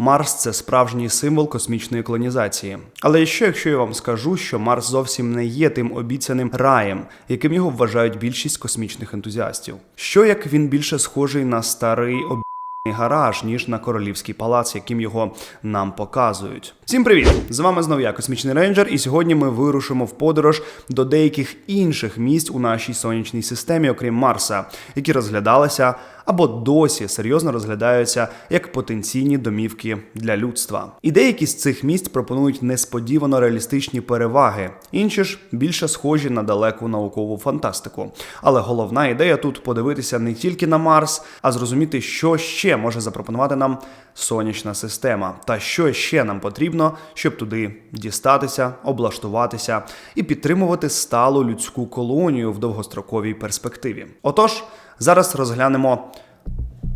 Марс це справжній символ космічної колонізації. Але що, якщо я вам скажу, що Марс зовсім не є тим обіцяним раєм, яким його вважають більшість космічних ентузіастів? Що як він більше схожий на старий обіцяний гараж, ніж на королівський палац, яким його нам показують? Всім привіт! З вами знову я, космічний рейнджер, і сьогодні ми вирушимо в подорож до деяких інших місць у нашій сонячній системі, окрім Марса, які розглядалися або досі серйозно розглядаються як потенційні домівки для людства. І деякі з цих місць пропонують несподівано реалістичні переваги, інші ж більше схожі на далеку наукову фантастику. Але головна ідея тут подивитися не тільки на Марс, а зрозуміти, що ще може запропонувати нам сонячна система, та що ще нам потрібно, щоб туди дістатися, облаштуватися і підтримувати сталу людську колонію в довгостроковій перспективі. Отож. Зараз розглянемо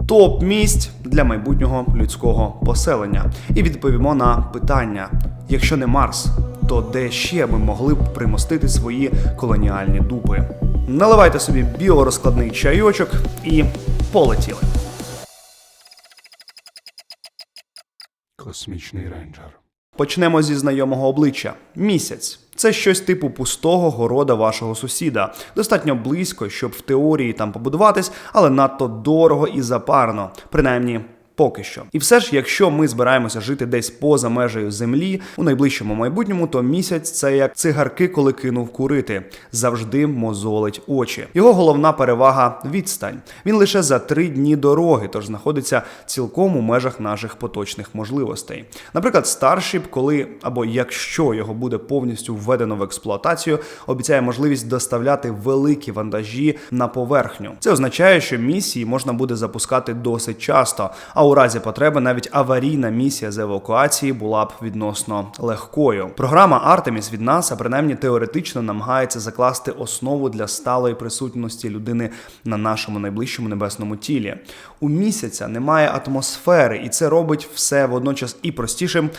топ місць для майбутнього людського поселення і відповімо на питання: якщо не Марс, то де ще ми могли б примостити свої колоніальні дупи? Наливайте собі біорозкладний чайочок і полетіли. Космічний рейнджер. Почнемо зі знайомого обличчя місяць. Це щось типу пустого города вашого сусіда. Достатньо близько, щоб в теорії там побудуватись, але надто дорого і запарно, принаймні. Поки що, і все ж, якщо ми збираємося жити десь поза межею землі у найближчому майбутньому, то місяць це як цигарки, коли кинув курити, завжди мозолить очі. Його головна перевага відстань. Він лише за три дні дороги, тож знаходиться цілком у межах наших поточних можливостей. Наприклад, Starship, коли або якщо його буде повністю введено в експлуатацію, обіцяє можливість доставляти великі вантажі на поверхню. Це означає, що місії можна буде запускати досить часто. А у разі потреби навіть аварійна місія з евакуації була б відносно легкою. Програма Артеміс від НАСА, принаймні теоретично, намагається закласти основу для сталої присутності людини на нашому найближчому небесному тілі. У місяця немає атмосфери, і це робить все водночас і простішим,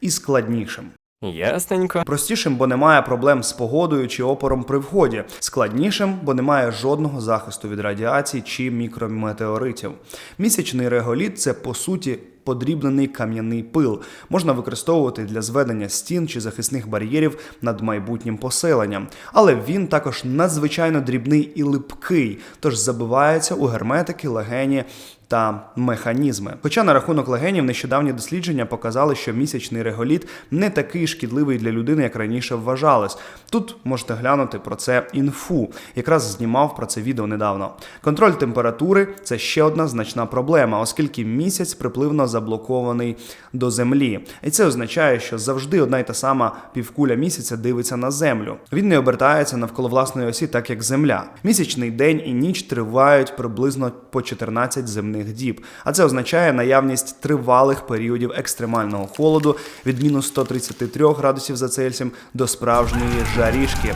і складнішим. Ясненько. Простішим, бо немає проблем з погодою чи опором при вході. Складнішим, бо немає жодного захисту від радіації чи мікрометеоритів. Місячний реголіт це по суті. Подрібнений кам'яний пил можна використовувати для зведення стін чи захисних бар'єрів над майбутнім поселенням, але він також надзвичайно дрібний і липкий, тож забивається у герметики, легені та механізми. Хоча на рахунок легенів нещодавні дослідження показали, що місячний реголіт не такий шкідливий для людини, як раніше вважалось. Тут можете глянути про це інфу. Якраз знімав про це відео недавно. Контроль температури це ще одна значна проблема, оскільки місяць припливно заблокований до землі. І це означає, що завжди одна й та сама півкуля місяця дивиться на землю. Він не обертається навколо власної осі, так як земля. Місячний день і ніч тривають приблизно по 14 земних діб. А це означає наявність тривалих періодів екстремального холоду від мінус 133 градусів за Цельсієм до справжньої жарішки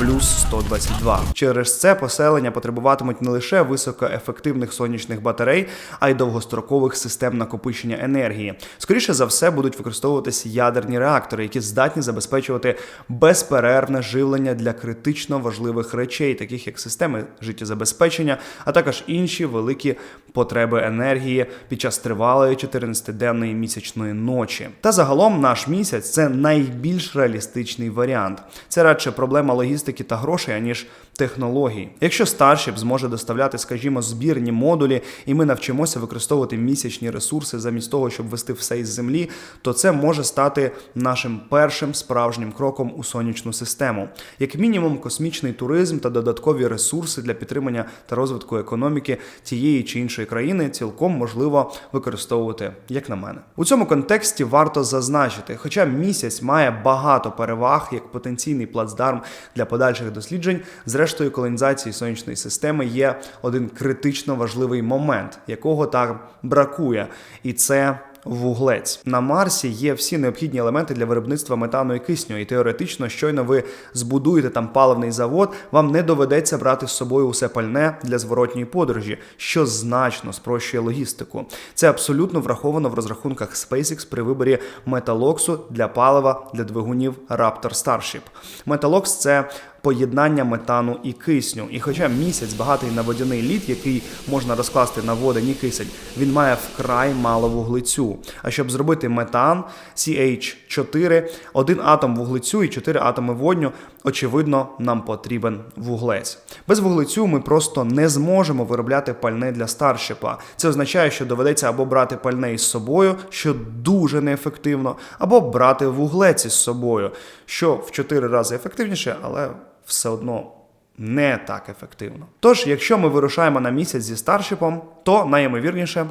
плюс 122. Через це поселення потребуватимуть не лише високоефективних сонячних батарей, а й довгострокових систем накопичення енергії. Скоріше за все будуть використовуватися ядерні реактори, які здатні забезпечувати безперервне живлення для критично важливих речей, таких як системи життєзабезпечення, а також інші великі потреби енергії під час тривалої 14-денної місячної ночі. Та загалом наш місяць це найбільш реалістичний варіант. Це радше проблема логістики та грошей, аніж технологій. Якщо Starship зможе доставляти, скажімо, збірні модулі, і ми навчимося використовувати місячні ресурси замість того, щоб вести все із землі, то це може стати нашим першим справжнім кроком у сонячну систему. Як мінімум, космічний туризм та додаткові ресурси для підтримання та розвитку економіки тієї чи іншої країни цілком можливо використовувати, як на мене. У цьому контексті варто зазначити, хоча місяць має багато переваг як потенційний плацдарм для подальших досліджень, зрештою колонізації сонячної системи є один критично важливий момент, якого так бракує, і це вуглець. На Марсі є всі необхідні елементи для виробництва метану і кисню, і теоретично, щойно ви збудуєте там паливний завод, вам не доведеться брати з собою усе пальне для зворотньої подорожі, що значно спрощує логістику. Це абсолютно враховано в розрахунках SpaceX при виборі металоксу для палива для двигунів Raptor Starship. Металокс це поєднання метану і кисню. І хоча місяць багатий на водяний лід, який можна розкласти на водень кисень, він має вкрай мало вуглецю. А щоб зробити метан CH4, один атом вуглецю і 4 атоми водню, очевидно, нам потрібен вуглець. Без вуглецю ми просто не зможемо виробляти пальне для старшипа. Це означає, що доведеться або брати пальне із собою, що дуже неефективно, або брати вуглець із собою, що в 4 рази ефективніше, але все одно не так ефективно. Тож, якщо ми вирушаємо на місяць зі старшипом, то найімовірніше.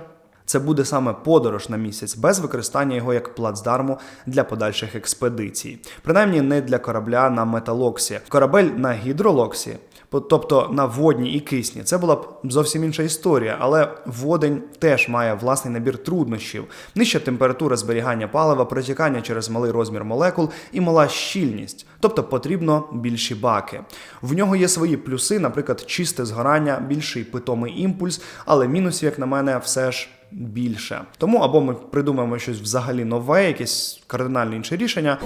Це буде саме подорож на місяць без використання його як плацдарму для подальших експедицій, принаймні не для корабля на металоксі. Корабель на гідролоксі, тобто на водні і кисні, це була б зовсім інша історія, але водень теж має власний набір труднощів: нижча температура зберігання палива, протікання через малий розмір молекул і мала щільність. Тобто потрібно більші баки. В нього є свої плюси, наприклад, чисте згорання, більший питомий імпульс, але мінусів, як на мене, все ж більше. Тому або ми придумаємо щось взагалі нове, якесь кардинально інше рішення,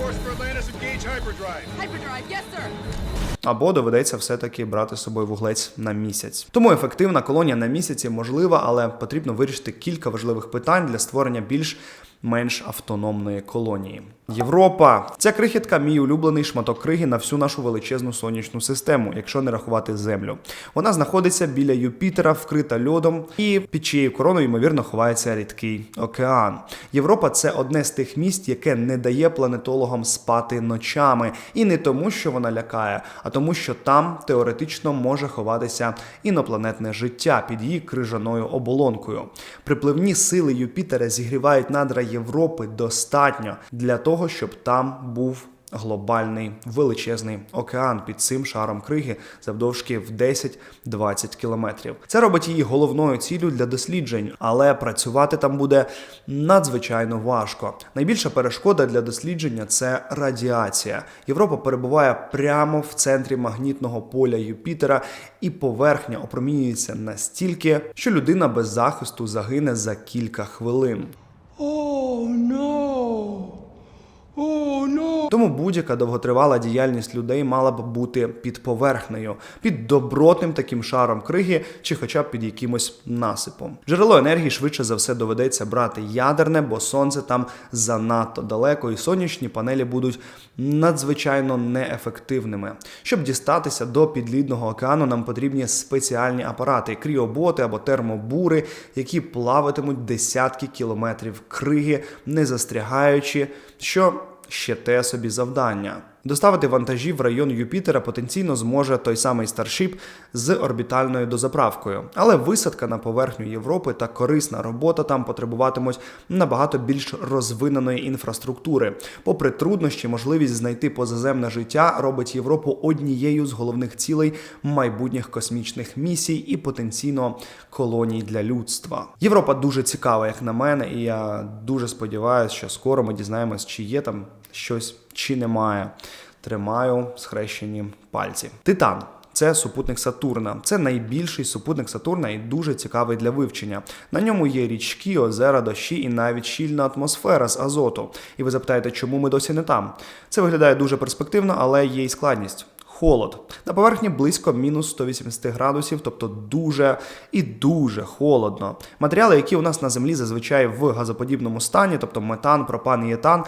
або доведеться все-таки брати з собою вуглець на місяць. Тому ефективна колонія на місяці можлива, але потрібно вирішити кілька важливих питань для створення більш менш автономної колонії. Європа ця крихітка мій улюблений шматок криги на всю нашу величезну сонячну систему, якщо не рахувати землю. Вона знаходиться біля Юпітера, вкрита льодом, і під чиєю короною ймовірно ховається рідкий океан. Європа це одне з тих місць, яке не дає планетологам спати ночами, і не тому, що вона лякає, а тому, що там теоретично може ховатися інопланетне життя під її крижаною оболонкою. Припливні сили Юпітера зігрівають надра Європи достатньо для того, щоб там був глобальний величезний океан під цим шаром криги завдовжки в 10-20 кілометрів. Це робить її головною ціллю для досліджень, але працювати там буде надзвичайно важко. Найбільша перешкода для дослідження це радіація. Європа перебуває прямо в центрі магнітного поля Юпітера, і поверхня опромінюється настільки, що людина без захисту загине за кілька хвилин. Oh no! Тому будь-яка довготривала діяльність людей мала б бути під поверхнею, під добротним таким шаром криги, чи хоча б під якимось насипом. Джерело енергії швидше за все доведеться брати ядерне, бо сонце там занадто далеко, і сонячні панелі будуть надзвичайно неефективними. Щоб дістатися до підлідного океану, нам потрібні спеціальні апарати, кріоботи або термобури, які плаватимуть десятки кілометрів криги, не застрягаючи, що ще те собі завдання. Доставити вантажі в район Юпітера потенційно зможе той самий Старшіп з орбітальною дозаправкою, але висадка на поверхню Європи та корисна робота там потребуватимуть набагато більш розвиненої інфраструктури. Попри труднощі, можливість знайти позаземне життя робить Європу однією з головних цілей майбутніх космічних місій і потенційно колоній для людства. Європа дуже цікава, як на мене, і я дуже сподіваюся, що скоро ми дізнаємось, чи є там щось, чи немає. Тримаю схрещені пальці. Титан. Це супутник Сатурна. Це найбільший супутник Сатурна і дуже цікавий для вивчення. На ньому є річки, озера, дощі і навіть щільна атмосфера з азоту. І ви запитаєте, чому ми досі не там? Це виглядає дуже перспективно, але є й складність. Холод на поверхні близько мінус 180 градусів, тобто дуже і дуже холодно. Матеріали, які у нас на землі зазвичай в газоподібному стані, тобто метан, пропан і етан,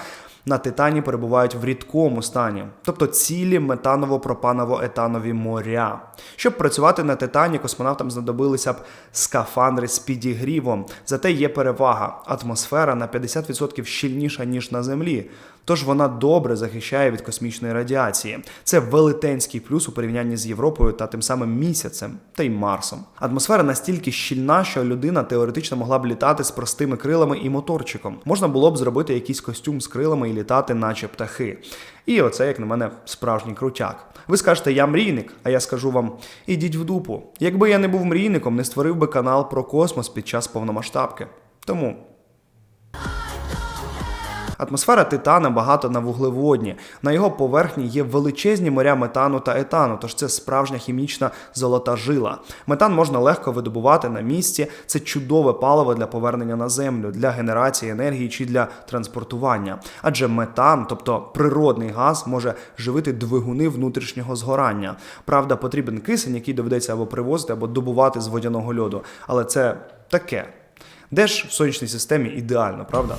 на титані перебувають в рідкому стані, тобто цілі метаново-пропаново-етанові моря. Щоб працювати на титані, космонавтам знадобилися б скафандри з підігрівом. Зате є перевага. Атмосфера на 50% щільніша ніж на землі. Тож вона добре захищає від космічної радіації. Це велетенський плюс у порівнянні з Європою та тим самим місяцем та й Марсом. Атмосфера настільки щільна, що людина теоретично могла б літати з простими крилами і моторчиком. Можна було б зробити якийсь костюм з крилами і літати, наче птахи. І оце, як на мене, справжній крутяк. Ви скажете, я мрійник, а я скажу вам: ідіть в дупу. Якби я не був мрійником, не створив би канал про космос під час повномасштабки. Тому Атмосфера Титана багато на вуглеводні. На його поверхні є величезні моря метану та етану, тож це справжня хімічна золота жила. Метан можна легко видобувати на місці. Це чудове паливо для повернення на землю, для генерації енергії чи для транспортування. Адже метан, тобто природний газ, може живити двигуни внутрішнього згорання. Правда, потрібен кисень, який доведеться або привозити, або добувати з водяного льоду. Але це таке. Де ж в сонячній системі ідеально, правда?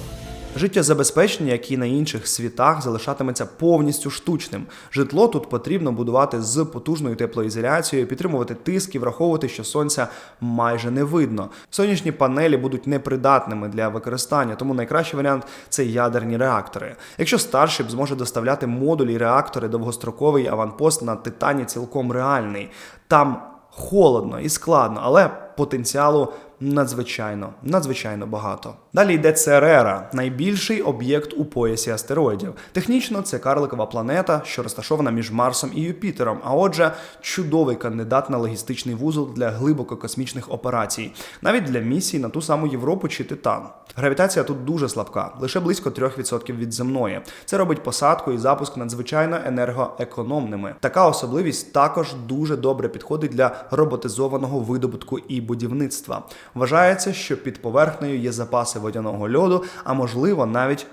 Життєзабезпечення, як і на інших світах, залишатиметься повністю штучним. Житло тут потрібно будувати з потужною теплоізоляцією, підтримувати тиск і враховувати, що сонця майже не видно. Сонячні панелі будуть непридатними для використання, тому найкращий варіант це ядерні реактори. Якщо Starship зможе доставляти модулі і реактори, довгостроковий аванпост на Титані цілком реальний. Там холодно і складно, але потенціалу надзвичайно, надзвичайно багато. Далі йде Церера, найбільший об'єкт у поясі астероїдів. Технічно це карликова планета, що розташована між Марсом і Юпітером. А отже, чудовий кандидат на логістичний вузол для глибококосмічних операцій, навіть для місій на ту саму Європу чи Титан. Гравітація тут дуже слабка, лише близько 3% від земної. Це робить посадку і запуск надзвичайно енергоекономними. Така особливість також дуже добре підходить для роботизованого видобутку і будівництва. Вважається, що під поверхнею є запаси водяного льоду, а можливо навіть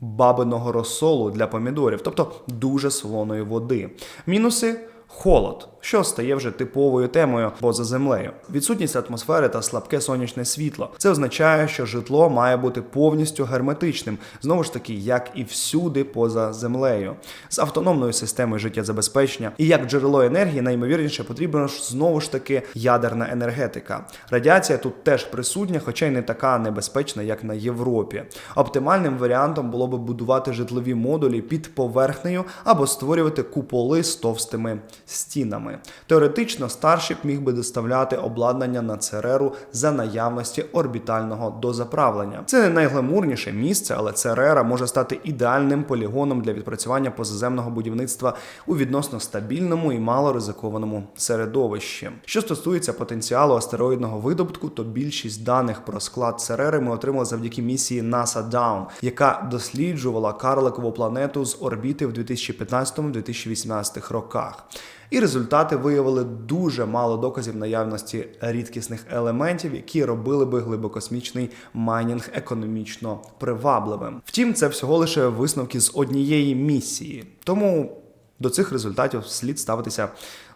бабиного розсолу для помідорів, тобто дуже солоної води. Мінуси. Холод, що стає вже типовою темою поза землею, відсутність атмосфери та слабке сонячне світло. Це означає, що житло має бути повністю герметичним, знову ж таки, як і всюди поза землею, з автономною системою життєзабезпечення. І як джерело енергії, найімовірніше потрібна ж знову ж таки ядерна енергетика. Радіація тут теж присутня, хоча й не така небезпечна, як на Європі. Оптимальним варіантом було би будувати житлові модулі під поверхнею або створювати куполи з товстими стінами. Теоретично Starship міг би доставляти обладнання на Цереру за наявності орбітального дозаправлення. Це не найгламурніше місце, але Церера може стати ідеальним полігоном для відпрацювання позаземного будівництва у відносно стабільному і малоризикованому середовищі. Що стосується потенціалу астероїдного видобутку, то більшість даних про склад Церери ми отримали завдяки місії NASA Down, яка досліджувала карликову планету з орбіти в 2015-2018 роках. І результати виявили дуже мало доказів наявності рідкісних елементів, які робили би глибокосмічний майнінг економічно привабливим. Втім, це всього лише висновки з однієї місії. Тому до цих результатів слід ставитися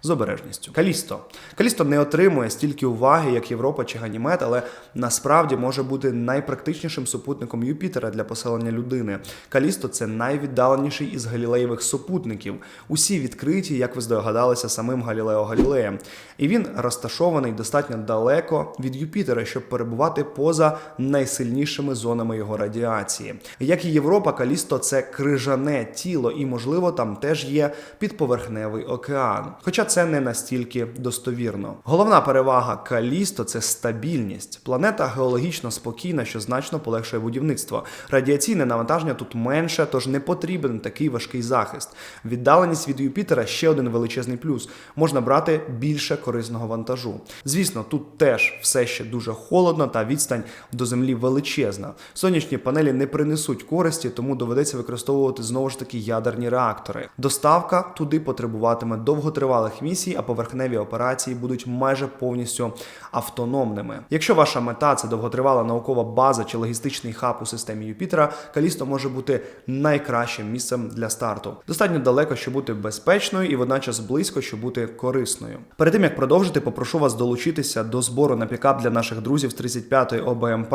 з обережністю. Калісто. Калісто не отримує стільки уваги, як Європа чи Ганімед, але насправді може бути найпрактичнішим супутником Юпітера для поселення людини. Калісто це найвіддаленіший із галілеєвих супутників. Усі відкриті, як ви здогадалися, самим Галілео Галілеєм. І він розташований достатньо далеко від Юпітера, щоб перебувати поза найсильнішими зонами його радіації. Як і Європа, Калісто це крижане тіло, і, можливо, там теж є підповерхневий океан. Хоча це не настільки достовірно. Головна перевага Калісто це стабільність. Планета геологічно спокійна, що значно полегшує будівництво. Радіаційне навантаження тут менше, тож не потрібен такий важкий захист. Віддаленість від Юпітера ще один величезний плюс. Можна брати більше корисного вантажу. Звісно, тут теж все ще дуже холодно та відстань до землі величезна. Сонячні панелі не принесуть користі, тому доведеться використовувати знову ж таки ядерні реактори. Доставка туди потребуватиме довготривалих місій, а поверхневі операції будуть майже повністю автономними. Якщо ваша мета це довготривала наукова база чи логістичний хаб у системі Юпітера, Калісто може бути найкращим місцем для старту. Достатньо далеко, щоб бути безпечною, і водночас близько, щоб бути корисною. Перед тим як продовжити, попрошу вас долучитися до збору на пікап для наших друзів з 35-ї ОБМП.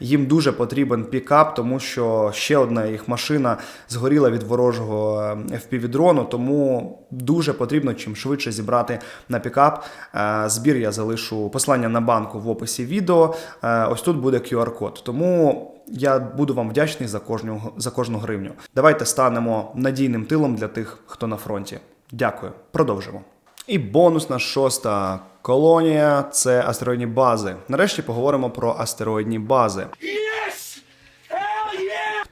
Їм дуже потрібен пікап, тому що ще одна їх машина згоріла від ворожого FPV-дрону, тому дуже потрібно чим швидше зібрати на пікап. Е, Збір я залишу послання на банку в описі відео. Е, Ось тут буде QR-код. Тому я буду вам вдячний за кожну, за кожну гривню. Давайте станемо надійним тилом для тих, хто на фронті. Дякую. Продовжимо. І бонусна шоста колонія це астероїдні бази. Нарешті поговоримо про астероїдні бази.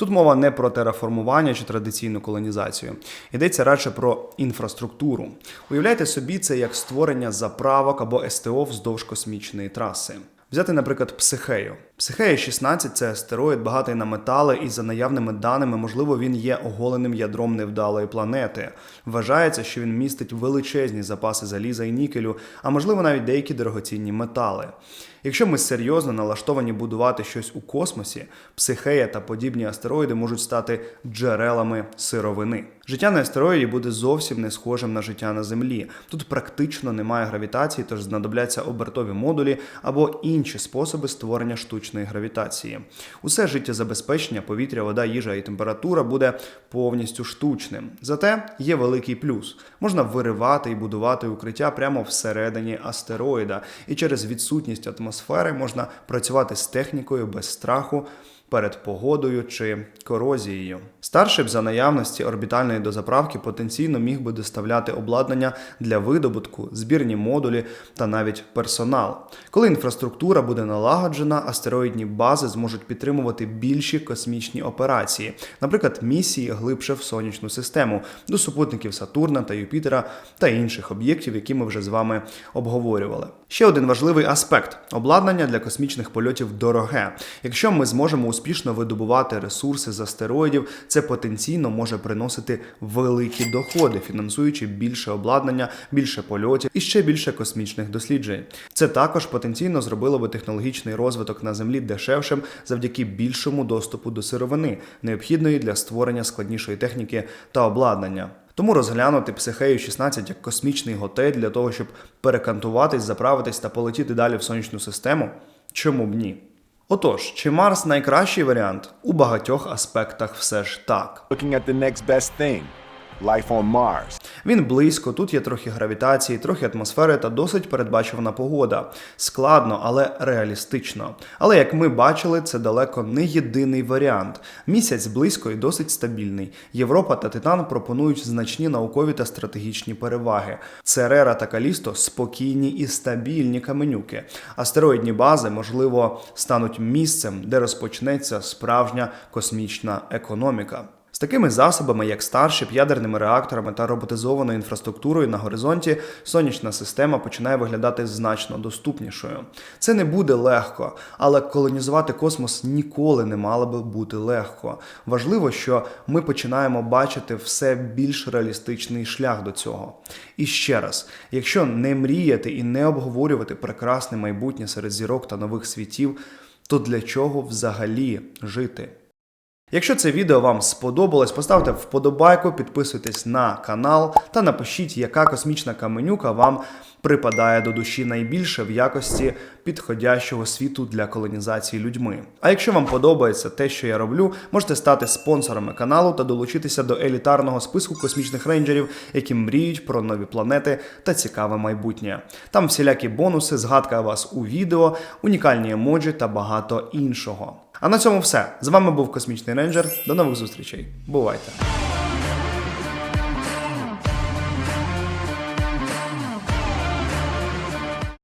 Тут мова не про тераформування чи традиційну колонізацію. Йдеться радше про інфраструктуру. Уявляйте собі це як створення заправок або СТО вздовж космічної траси. Взяти, наприклад, психею. Психея 16 це астероїд, багатий на метали, і за наявними даними, можливо, він є оголеним ядром невдалої планети. Вважається, що він містить величезні запаси заліза і нікелю, а можливо навіть деякі дорогоцінні метали. Якщо ми серйозно налаштовані будувати щось у космосі, психея та подібні астероїди можуть стати джерелами сировини. Життя на астероїді буде зовсім не схожим на життя на Землі. Тут практично немає гравітації, тож знадобляться обертові модулі або інші способи створення штучної гравітації. Усе життєзабезпечення, повітря, вода, їжа і температура буде повністю штучним. Зате є великий плюс: можна виривати і будувати укриття прямо всередині астероїда, і через відсутність атмосфери можна працювати з технікою без страху перед погодою чи корозією. Старший за наявності орбітальної дозаправки потенційно міг би доставляти обладнання для видобутку, збірні модулі та навіть персонал. Коли інфраструктура буде налагоджена, астероїдні бази зможуть підтримувати більші космічні операції, наприклад, місії глибше в сонячну систему до супутників Сатурна та Юпітера та інших об'єктів, які ми вже з вами обговорювали. Ще один важливий аспект: обладнання для космічних польотів дороге. Якщо ми зможемо успішно видобувати ресурси з астероїдів, це потенційно може приносити великі доходи, фінансуючи більше обладнання, більше польотів і ще більше космічних досліджень. Це також потенційно зробило би технологічний розвиток на землі дешевшим завдяки більшому доступу до сировини, необхідної для створення складнішої техніки та обладнання. Тому розглянути психею 16 як космічний готель для того, щоб перекантуватись, заправитись та полетіти далі в сонячну систему, чому б ні? Отож, чи Марс найкращий варіант? У багатьох аспектах все ж так. Looking at the next best thing life on Mars. Він близько, тут є трохи гравітації, трохи атмосфери та досить передбачувана погода. Складно, але реалістично. Але як ми бачили, це далеко не єдиний варіант. Місяць близько і досить стабільний. Європа та Титан пропонують значні наукові та стратегічні переваги. Церера та Калісто спокійні і стабільні каменюки. Астероїдні бази, можливо, стануть місцем, де розпочнеться справжня космічна економіка. Такими засобами, як Starship, ядерними реакторами та роботизованою інфраструктурою на горизонті, сонячна система починає виглядати значно доступнішою. Це не буде легко, але колонізувати космос ніколи не мало би бути легко. Важливо, що ми починаємо бачити все більш реалістичний шлях до цього. І ще раз, якщо не мріяти і не обговорювати прекрасне майбутнє серед зірок та нових світів, то для чого взагалі жити? Якщо це відео вам сподобалось, поставте вподобайку, підписуйтесь на канал та напишіть, яка космічна каменюка вам припадає до душі найбільше в якості підходящого світу для колонізації людьми. А якщо вам подобається те, що я роблю, можете стати спонсорами каналу та долучитися до елітарного списку космічних рейнджерів, які мріють про нові планети та цікаве майбутнє. Там всілякі бонуси, згадка вас у відео, унікальні емоджі та багато іншого. А на цьому все. З вами був Космічний Рейнджер. До нових зустрічей. Бувайте!